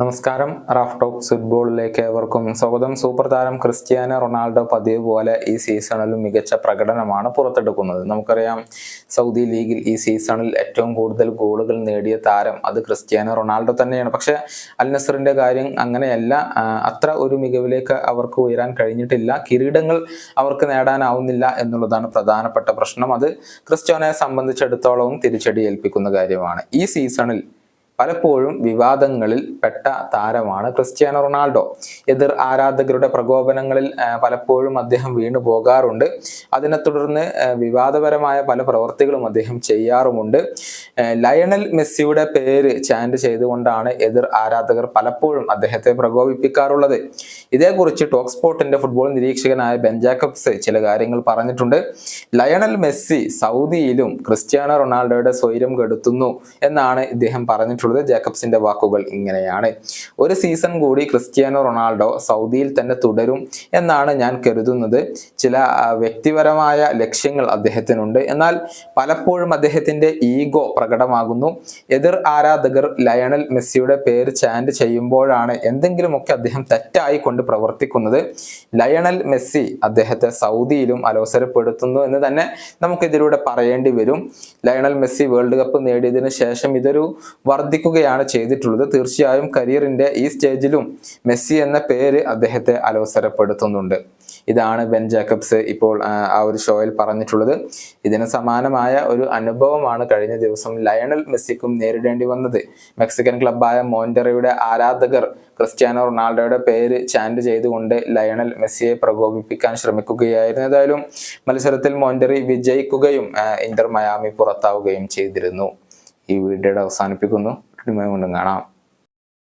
നമസ്കാരം. Raf talks ഫുട്ബോളിലേക്ക് ഏവർക്കും സ്വാഗതം. സൂപ്പർ താരം ക്രിസ്ത്യാനോ റൊണാൾഡോ പതിവ് പോലെ ഈ സീസണിലും മികച്ച പ്രകടനമാണ് പുറത്തെടുക്കുന്നത്. നമുക്കറിയാം സൗദി ലീഗിൽ ഈ സീസണിൽ ഏറ്റവും കൂടുതൽ ഗോളുകൾ നേടിയ താരം അത് ക്രിസ്ത്യാനോ റൊണാൾഡോ തന്നെയാണ്. പക്ഷേ അൽ നസറിന്റെ കാര്യം അങ്ങനെയല്ല. അത്ര ഒരു മികവിലേക്ക് അവർക്ക് ഉയരാൻ കഴിഞ്ഞിട്ടില്ല. കിരീടങ്ങൾ അവർക്ക് നേടാനാവുന്നില്ല എന്നുള്ളതാണ് പ്രധാനപ്പെട്ട പ്രശ്നം. അത് ക്രിസ്ത്യാനോയെ സംബന്ധിച്ചിടത്തോളവും തിരിച്ചടി ഏൽപ്പിക്കുന്ന കാര്യമാണ്. ഈ സീസണിൽ പലപ്പോഴും വിവാദങ്ങളിൽ പെട്ട താരമാണ് ക്രിസ്ത്യാനോ റൊണാൾഡോ. എതിർ ആരാധകരുടെ പ്രകോപനങ്ങളിൽ പലപ്പോഴും അദ്ദേഹം വീണു പോകാറുണ്ട്. അതിനെ തുടർന്ന് വിവാദപരമായ പല പ്രവർത്തികളും അദ്ദേഹം ചെയ്യാറുമുണ്ട്. ലയണൽ മെസ്സിയുടെ പേര് ചാൻഡ് ചെയ്തുകൊണ്ടാണ് എതിർ ആരാധകർ പലപ്പോഴും അദ്ദേഹത്തെ പ്രകോപിപ്പിക്കാറുള്ളത്. ഇതേക്കുറിച്ച് ടോക്ക് സ്പോർട്ടിന്റെ ഫുട്ബോൾ നിരീക്ഷകനായ ബെൻ ജാക്കബ്സ് ചില കാര്യങ്ങൾ പറഞ്ഞിട്ടുണ്ട്. ലയണൽ മെസ്സി സൗദിയിലും ക്രിസ്ത്യാനോ റൊണാൾഡോയുടെ സ്വൈരം കെടുത്തുന്നു എന്നാണ് ഇദ്ദേഹം പറഞ്ഞിട്ടുള്ളത്. ജാക്കബ്സിന്റെ വാക്കുകൾ ഇങ്ങനെയാണ്. ഒരു സീസൺ കൂടി ക്രിസ്ത്യാനോ റൊണാൾഡോ സൗദിയിൽ തന്നെ തുടരും എന്നാണ് ഞാൻ കരുതുന്നത്. ചില വ്യക്തിപരമായ ലക്ഷ്യങ്ങൾ അദ്ദേഹത്തിനുണ്ട്. എന്നാൽ പലപ്പോഴും അദ്ദേഹത്തിന്റെ ഈഗോ പ്രകടമാകുന്നു. എതിർ ആരാധകർ ലയണൽ മെസ്സിയുടെ പേര് ചാൻഡ് ചെയ്യുമ്പോഴാണ് എന്തെങ്കിലുമൊക്കെ അദ്ദേഹം തെറ്റായി കൊണ്ട് പ്രവർത്തിക്കുന്നത്. ലയണൽ മെസ്സി അദ്ദേഹത്തെ സൗദിയിലും അലോസരപ്പെടുത്തുന്നു എന്ന് തന്നെ നമുക്കിതിലൂടെ പറയേണ്ടി വരും. ലയണൽ മെസ്സി വേൾഡ് കപ്പ് നേടിയതിനു ശേഷം ഇതൊരു വർദ്ധിക്കുകയാണ് ചെയ്തിട്ടുള്ളത്. തീർച്ചയായും കരിയറിന്റെ ഈ സ്റ്റേജിലും മെസ്സി എന്ന പേര് അദ്ദേഹത്തെ അലോസരപ്പെടുത്തുന്നുണ്ട്. ഇതാണ് ബെൻ ജേക്കബ്സ് ഇപ്പോൾ ആ, ഒരു ഷോയിൽ പറഞ്ഞിട്ടുള്ളത്. ഇതിന് സമാനമായ ഒരു അനുഭവമാണ് കഴിഞ്ഞ ദിവസം ലയണൽ മെസ്സിക്കും നേരിടേണ്ടി വന്നത്. മെക്സിക്കൻ ക്ലബായ മോൻഡറയുടെ ആരാധകർ ക്രിസ്ത്യാനോ റൊണാൾഡോയുടെ പേര് ചാൻഡ് ചെയ്തുകൊണ്ട് ലയണൽ മെസ്സിയെ പ്രകോപിപ്പിക്കാൻ ശ്രമിക്കുകയായിരുന്നു. ഏതായാലും മത്സരത്തിൽ മോൻഡറി വിജയിക്കുകയും ഇന്റർ മയാമി പുറത്താവുകയും ചെയ്തിരുന്നു. ഈ വീഡിയോയുടെ അവസാനിപ്പിക്കുന്നു. വീണ്ടും കാണാം.